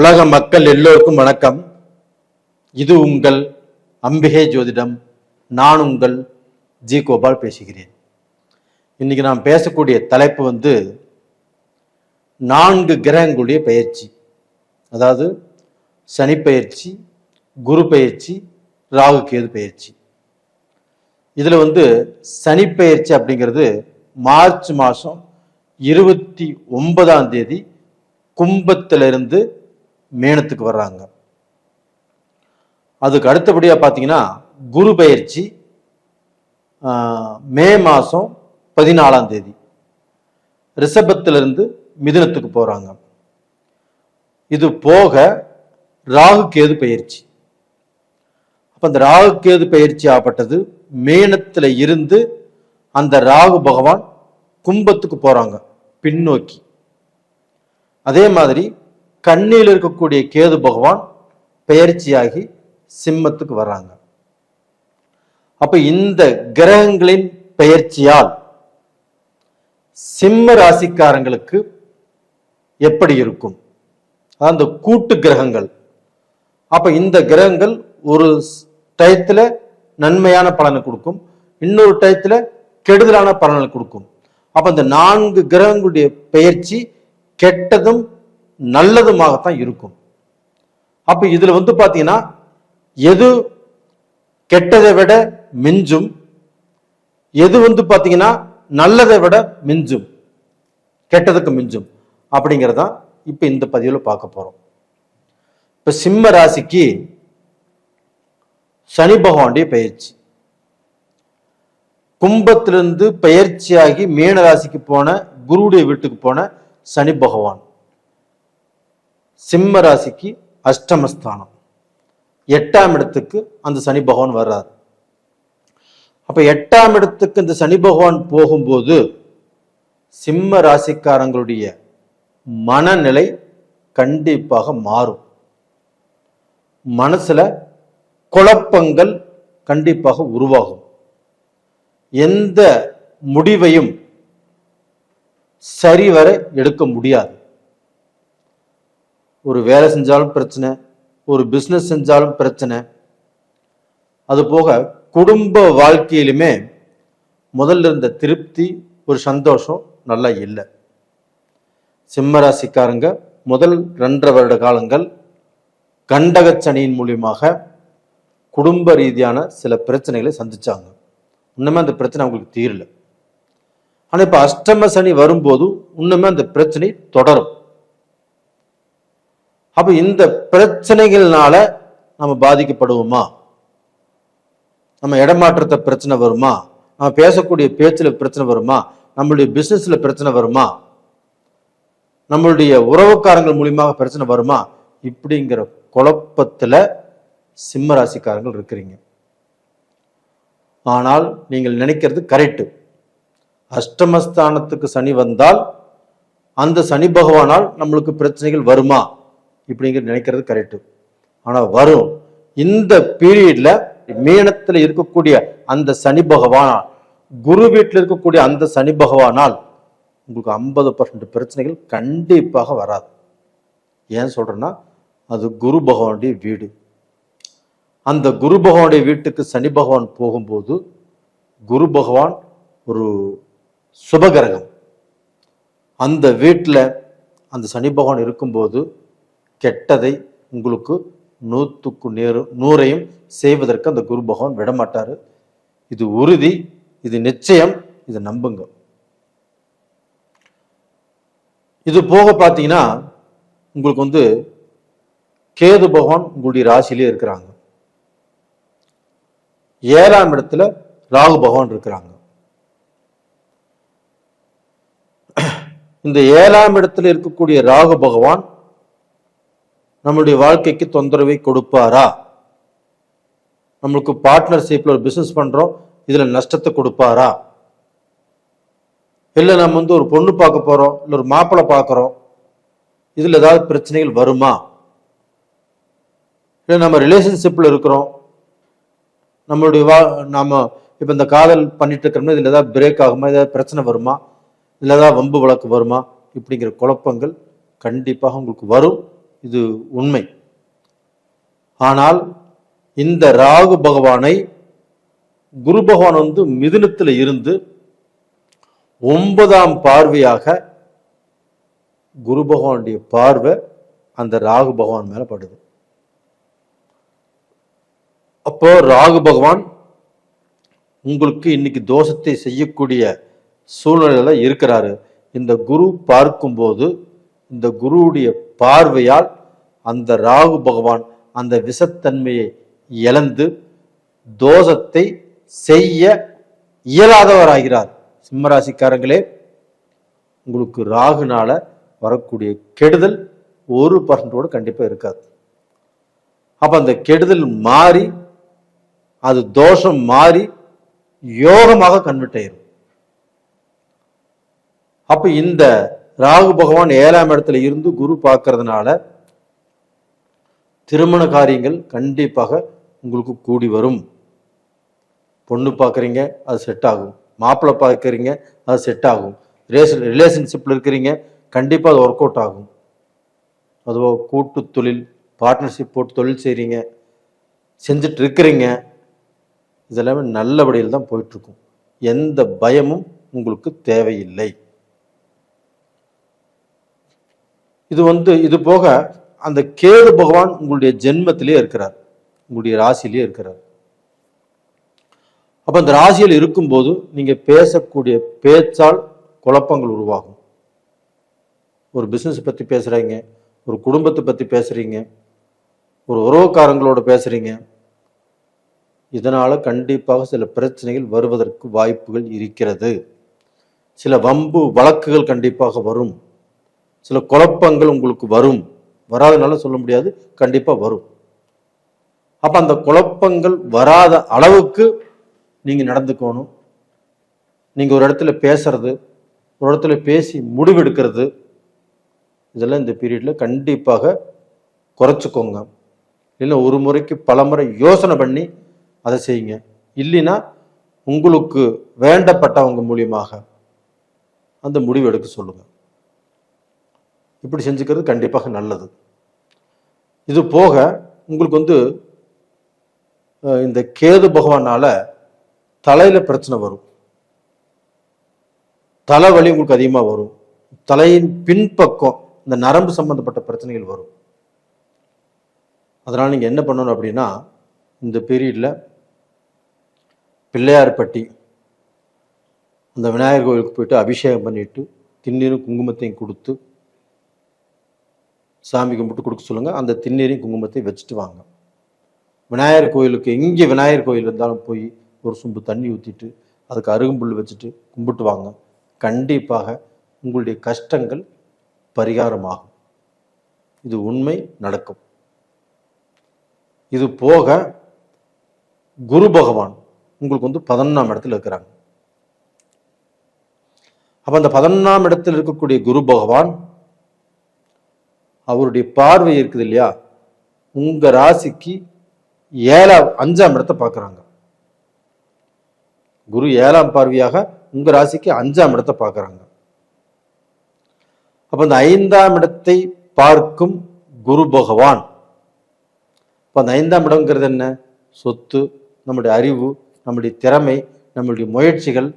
உலக மக்கள் எல்லோருக்கும் வணக்கம். இது உங்கள் அம்பிகை ஜோதிடம். நான் உங்கள் ஜி கோபால் பேசுகிறேன். இன்னைக்கு நாம் பேசக்கூடிய தலைப்பு வந்து நான்கு கிரகங்களுடைய பயிற்சி. அதாவது சனி பயிற்சி குரு பயிற்சி ராகு கேது பயிற்சி. இதில் வந்து சனி பயிற்சி அப்படிங்கிறது மார்ச் மாதம் இருபத்தி ஒன்பதாம் தேதி கும்பத்திலிருந்து மேனத்துக்கு வர்றாங்க. அதுக்கு அடுத்தபடியாக பார்த்தீங்கன்னா குரு பயிற்சி மே மாதம் பதினாலாம் தேதி. ரிஷபத்திலிருந்து மிதுனத்துக்கு போகிறாங்க இது போக ராகு கேது பயிற்சி அப்போ அந்த ராகு கேது பயிற்சி ஆகப்பட்டது மேனத்தில் இருந்து அந்த ராகு பகவான் கும்பத்துக்கு போகிறாங்க பின்னோக்கி. அதே மாதிரி கண்ணியில் இருக்கக்கூடிய கேது பகவான் பெயர்ச்சியாகி சிம்மத்துக்கு வர்றாங்க. அப்ப இந்த கிரகங்களின் பெயர்ச்சியால் சிம்ம ராசிக்காரங்களுக்கு எப்படி இருக்கும்? அந்த கூட்டு கிரகங்கள். அப்ப இந்த கிரகங்கள் ஒரு டயத்துல நன்மையான பலனை கொடுக்கும். இன்னொரு டயத்துல கெடுதலான பலனை கொடுக்கும். அப்ப இந்த நான்கு கிரகங்களுடைய பெயர்ச்சி கெட்டதும் நல்லதுமாகத்தான் இருக்கும். அப்ப இதுல வந்து பாத்தீங்கன்னா எது கெட்டதை விட மிஞ்சும் எது வந்து பாத்தீங்கன்னா நல்லதை விட மிஞ்சும் கெட்டதுக்கு மிஞ்சும் அப்படிங்கிறதான் இப்ப இந்த பதிவில் பார்க்க போறோம். இப்ப சிம்ம ராசிக்கு சனி பகவானுடைய பயிற்சி கும்பத்திலிருந்து பயிற்சியாகி மீன ராசிக்கு போன குருடைய வீட்டுக்கு போன சனி பகவான். சிம்ம ராசிக்கு அஷ்டமஸ்தானம். எட்டாம் இடத்துக்கு அந்த சனி பகவான் வர்றார். அப்ப எட்டாம் இடத்துக்கு இந்த சனி பகவான் போகும்போது சிம்ம ராசிக்காரங்களுடைய மனநிலை கண்டிப்பாக மாறும். மனசுல குழப்பங்கள் கண்டிப்பாக உருவாகும். எந்த முடிவையும் சரிவர எடுக்க முடியாது. ஒரு வேலை செஞ்சாலும் பிரச்சனை ஒரு பிஸ்னஸ் செஞ்சாலும் பிரச்சனை. அது போக குடும்ப வாழ்க்கையிலுமே முதல்ல இருந்த திருப்தி ஒரு சந்தோஷம் நல்லா இல்லை. சிம்மராசிக்காரங்க முதல் ரெண்டரை வருட காலங்கள் கண்டகச் சனியின் மூலியமாக குடும்ப ரீதியான சில பிரச்சனைகளை சந்திச்சாங்க. இன்னுமே அந்த பிரச்சனை அவங்களுக்கு தீரல. ஆனால் இப்போ அஷ்டம சனி வரும்போது இன்னுமே அந்த பிரச்சனை தொடரும். அப்ப இந்த பிரச்சனைகள்னால நம்ம பாதிக்கப்படுவோமா? நம்ம இடமாற்றத்தை பிரச்சனை வருமா? நம்ம பேசக்கூடிய பேச்சில் பிரச்சனை வருமா? நம்மளுடைய பிஸ்னஸில் பிரச்சனை வருமா? நம்மளுடைய உறவுக்காரங்கள் மூலியமாக பிரச்சனை வருமா? இப்படிங்கிற குழப்பத்துல சிம்ம ராசிக்காரங்கள் இருக்கிறீங்க. ஆனால் நீங்கள் நினைக்கிறது கரெக்டு அஷ்டமஸ்தானத்துக்கு சனி வந்தால் அந்த சனி பகவானால் நம்மளுக்கு பிரச்சனைகள் வருமா? இப்படிங்கிற நினைக்கிறது கரெக்டு ஆனால் வரும். இந்த பீரியட்ல மீனத்தில் இருக்கக்கூடிய அந்த சனி பகவானால் குரு வீட்டில் இருக்கக்கூடிய அந்த சனி பகவானால் உங்களுக்கு ஐம்பது பர்சன்ட் பிரச்சனைகள் கண்டிப்பாக வராது. ஏன் சொல்றேன்னா அது குரு பகவானுடைய வீடு. அந்த குரு பகவானுடைய வீட்டுக்கு சனி பகவான் போகும்போது குரு பகவான் ஒரு சுபகிரகம். அந்த வீட்டில் அந்த சனி பகவான் இருக்கும்போது கெட்டதை உங்களுக்கு நூற்றுக்கு நேரு நூறையும் செய்வதற்கு அந்த குரு பகவான் விடமாட்டார். இது உறுதி இது நிச்சயம் இது நம்புங்க. இது போக பார்த்தீங்கன்னா உங்களுக்கு வந்து கேது பகவான் உங்களுடைய ராசியிலே இருக்கிறாங்க. ஏழாம் இடத்துல ராகு பகவான் இருக்கிறாங்க. இந்த ஏழாம் இடத்துல இருக்கக்கூடிய ராகு பகவான் நம்மளுடைய வாழ்க்கைக்கு தொந்தரவை கொடுப்பாரா? நம்மளுக்கு பார்ட்னர்ஷிப்ல ஒரு பிசினஸ் பண்றோம் இதுல நஷ்டத்தை கொடுப்பாரா? இல்ல நம்ம வந்து ஒரு பொண்ணு பார்க்க போறோம் இல்ல ஒரு மாப்பிள்ளை பார்க்கறோம் இதுல ஏதாவது பிரச்சனைகள் வருமா? இல்ல நம்ம ரிலேஷன்ஷிப்ல இருக்கிறோம் நம்மளுடைய வா நாம இப்ப இந்த காதல் பண்ணிட்டு இருக்கிறோம்னா இதுல ஏதாவது பிரேக் ஆகுமா? ஏதாவது பிரச்சனை வருமா? இதுல ஏதாவது வம்பு வழக்கு வருமா? இப்படிங்கிற குழப்பங்கள் கண்டிப்பாக உங்களுக்கு வரும். இது உண்மை. ஆனால் இந்த ராகு பகவானை குரு பகவான் வந்து மிதுனத்தில் இருந்து ஒன்பதாம் பார்வையாக குரு பகவானுடைய பார்வை அந்த ராகு பகவான் மேல படுது. அப்போ ராகு பகவான் உங்களுக்கு இன்னைக்கு தோஷத்தை செய்யக்கூடிய சூழ்நிலையில இருக்கிறாரு. இந்த குரு பார்க்கும்போது இந்த குருவுடைய பார்வையால் அந்த ராகு பகவான் அந்த விஷத்தன்மையை இழந்து தோஷத்தை செய்ய இயலாதவராகிறார். சிம்மராசிக்காரங்களே உங்களுக்கு ராகுனால வரக்கூடிய கெடுதல் ஒரு பர்சன்டோடு கண்டிப்பாக இருக்காது. அப்போ அந்த கெடுதல் மாறி அது தோஷம் மாறி யோகமாக கன்வெர்ட் ஆயிரும். அப்போ இந்த ராகு பகவான் ஏழாம் இடத்துல இருந்து குரு பார்க்கறதுனால திருமண காரியங்கள் கண்டிப்பாக உங்களுக்கு கூடி வரும். பொண்ணு பார்க்குறீங்க அது செட் ஆகும். மாப்பிள்ளை பார்க்குறீங்க அது செட் ஆகும். ரிலேஷன் ரிலேஷன்ஷிப்பில் இருக்கிறீங்க கண்டிப்பாக அது ஒர்க் அவுட் ஆகும். அதுவோ கூட்டு தொழில் பார்ட்னர்ஷிப் போட்டு தொழில் செய்கிறீங்க செஞ்சுட்டு இருக்கிறீங்க இதெல்லாமே நல்லபடியில் தான் போயிட்டுருக்கும் எந்த பயமும் உங்களுக்கு தேவையில்லை. இது வந்து இது போக அந்த கேது பகவான் உங்களுடைய ஜென்மத்திலே இருக்கிறார். உங்களுடைய ராசியிலே இருக்கிறார். அப்போ அந்த ராசியில் இருக்கும்போது நீங்கள் பேசக்கூடிய பேச்சால் குழப்பங்கள் உருவாகும். ஒரு பிஸ்னஸ் பற்றி பேசுகிறீங்க ஒரு குடும்பத்தை பற்றி பேசுகிறீங்க ஒரு உறவுக்காரங்களோட பேசுகிறீங்க இதனால் கண்டிப்பாக சில பிரச்சனைகள் வருவதற்கு வாய்ப்புகள் இருக்கிறது. சில வம்பு வழக்குகள் கண்டிப்பாக வரும். சில குழப்பங்கள் உங்களுக்கு வரும். வராதனால சொல்ல முடியாது. கண்டிப்பாக வரும். அப்போ அந்த குழப்பங்கள் வராத அளவுக்கு நீங்கள் நடந்துக்கணும். நீங்கள் ஒரு இடத்துல பேசுறது ஒரு இடத்துல பேசி முடிவெடுக்கிறது இதெல்லாம் இந்த பீரியடில் கண்டிப்பாக குறைச்சிக்கோங்க. இல்லை ஒரு முறைக்கு பல முறை யோசனை பண்ணி அதை செய்யுங்க. இல்லைன்னா உங்களுக்கு வேண்டப்பட்டவங்க மூலியமாக அந்த முடிவு எடுக்க சொல்லுங்கள் இப்படி செஞ்சுக்கிறது கண்டிப்பாக நல்லது. இது போக உங்களுக்கு வந்து இந்த கேது பகவானால தலையில் பிரச்சனை வரும். தலைவலி உங்களுக்கு அதிகமாக வரும். தலையின் பின்பக்கம் இந்த நரம்பு சம்பந்தப்பட்ட பிரச்சனைகள் வரும். அதனால் நீங்கள் என்ன பண்ணணும் அப்படின்னா இந்த பீரியடில் பிள்ளையார்பட்டி அந்த விநாயகர் கோயிலுக்கு போயிட்டு அபிஷேகம் பண்ணிட்டு திண்ணீரும் குங்குமத்தையும் கொடுத்து சாமி கும்பிட்டு கொடுக்க சொல்லுங்கள் அந்த திண்ணீரையும் குங்குமத்தையும் வச்சுட்டு வாங்க. விநாயகர் கோயிலுக்கு எங்கே விநாயகர் கோயில் இருந்தாலும் போய் ஒரு சொம்பு தண்ணி ஊற்றிட்டு அதுக்கு அருகம்புல் வச்சுட்டு கும்பிட்டு வாங்க. கண்டிப்பாக உங்களுடைய கஷ்டங்கள் பரிகாரமாகும். இது உண்மை நடக்கும். இது போக குரு பகவான் உங்களுக்கு வந்து பதினொன்றாம் இடத்துல இருக்கிறாங்க. அப்போ அந்த பதினொன்றாம் இடத்தில் இருக்கக்கூடிய குரு பகவான் அவருடைய பார்வை இருக்குது இல்லையா? உங்க ராசிக்கு ஏழாம் அஞ்சாம் இடத்தை பார்க்குறாங்க. குரு ஏழாம் பார்வையாக உங்க ராசிக்கு அஞ்சாம் இடத்தை பார்க்குறாங்க. அப்ப அந்த ஐந்தாம் இடத்தை பார்க்கும் குரு பகவான். அப்ப அந்த ஐந்தாம் இடம்ங்கிறது என்ன? சொத்து நம்முடைய அறிவு நம்முடைய திறமை நம்முடைய முயற்சிகள்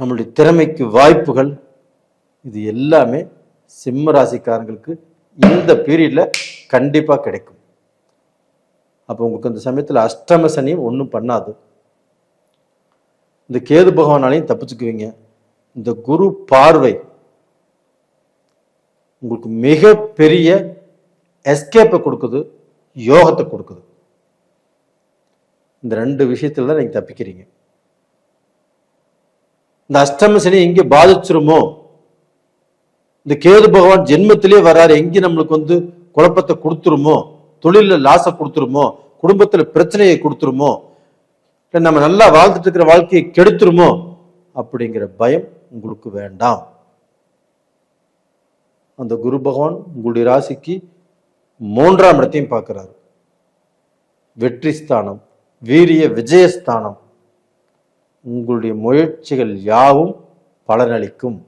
நம்மளுடைய திறமைக்கு வாய்ப்புகள் இது எல்லாமே சிம்ம ராசிக்காரங்களுக்கு இந்த பீரியட்ல கண்டிப்பா கிடைக்கும். அப்போ உங்களுக்கு இந்த சமயத்தில் அஷ்டம சனியும் ஒன்றும் பண்ணாது. இந்த கேது பகவானாலையும் தப்பிச்சுக்குவீங்க. இந்த குரு பார்வை உங்களுக்கு மிகப்பெரிய எஸ்கேப்பை கொடுக்குது யோகத்தை கொடுக்குது. இந்த ரெண்டு விஷயத்துல தான் நீங்க தப்பிக்கிறீங்க. இந்த அஷ்டம சனி எங்கே பாதிச்சிருமோ இந்த கேது பகவான் ஜென்மத்திலே வராரு. எங்கே நம்மளுக்கு வந்து குழப்பத்தை கொடுத்துருமோ? தொழில லாசை கொடுத்துருமோ? குடும்பத்துல பிரச்சனையை கொடுத்துருமோ? நம்ம நல்லா வாழ்ந்துட்டு இருக்கிற வாழ்க்கையை கெடுத்துருமோ? அப்படிங்கிற பயம் உங்களுக்கு வேண்டாம். அந்த குரு பகவான் உங்களுடைய ராசிக்கு மூன்றாம் இடத்தையும் பார்க்கிறாரு. வெற்றி ஸ்தானம் வீரிய விஜயஸ்தானம் உங்களுடைய முயற்சிகள் யாவும் பலனளிக்கும்.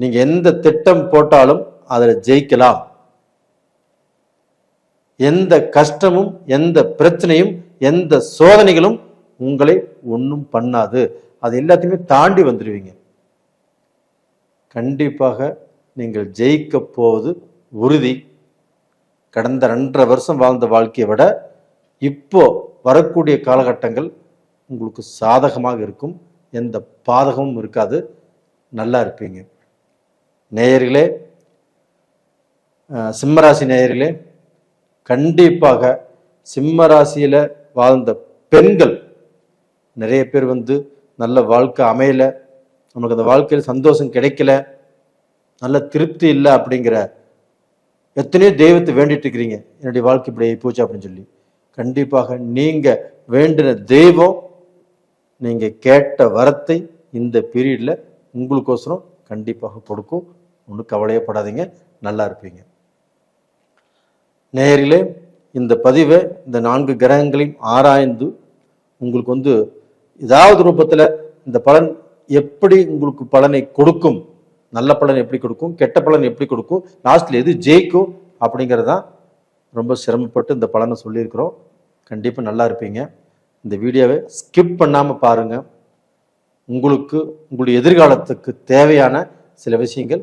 நீங்கள் எந்த திட்டம் போட்டாலும் அதில் ஜெயிக்கலாம். எந்த கஷ்டமும் எந்த பிரச்சனையும் எந்த சோதனைகளும் உங்களை ஒன்றும் பண்ணாது. அது எல்லாத்தையுமே தாண்டி வந்துடுவீங்க கண்டிப்பாக நீங்கள் ஜெயிக்க போவது உறுதி. கடந்த ரெண்டரை வருஷம் வாழ்ந்த வாழ்க்கையை விட இப்போ வரக்கூடிய காலகட்டங்கள் உங்களுக்கு சாதகமாக இருக்கும். எந்த பாதகமும் இருக்காது. நல்லா இருப்பீங்க. நேயர்களே சிம்மராசி நேயர்களே கண்டிப்பாக சிம்மராசியில் வாழ்ந்த பெண்கள் நிறைய பேர் வந்து நல்ல வாழ்க்கை அமையலை. நமக்கு அந்த வாழ்க்கையில் சந்தோஷம் கிடைக்கல. நல்ல திருப்தி இல்லை அப்படிங்கிற எத்தனையோ தெய்வத்தை வேண்டிட்டு இருக்கிறீங்க. என்னுடைய வாழ்க்கை இப்படி போச்சு அப்படின்னு சொல்லி. கண்டிப்பாக நீங்கள் வேண்டின தெய்வம் நீங்கள் கேட்ட வரத்தை இந்த பீரியடில் உங்களுக்கோசரம் கண்டிப்பாக கொடுக்கும். ஒன்றும் கவலையப்படாதீங்க நல்லா இருப்பீங்க. நேரிலே இந்த பதிவை இந்த நான்கு கிரகங்களையும் ஆராய்ந்து உங்களுக்கு வந்து ஏதாவது ரூபத்தில் இந்த பலன் எப்படி உங்களுக்கு பலனை கொடுக்கும் நல்ல பலன் எப்படி கொடுக்கும் கெட்ட பலன் எப்படி கொடுக்கும் லாஸ்ட்டில் எது ஜெயிக்கும் அப்படிங்கிறது தான் ரொம்ப சிரமப்பட்டு இந்த பலனை சொல்லியிருக்கிறோம். கண்டிப்பாக நல்லா இருப்பீங்க. இந்த வீடியோவை ஸ்கிப் பண்ணாமல் பாருங்கள் உங்களுக்கு உங்களுடைய எதிர்காலத்துக்கு தேவையான சில விஷயங்கள்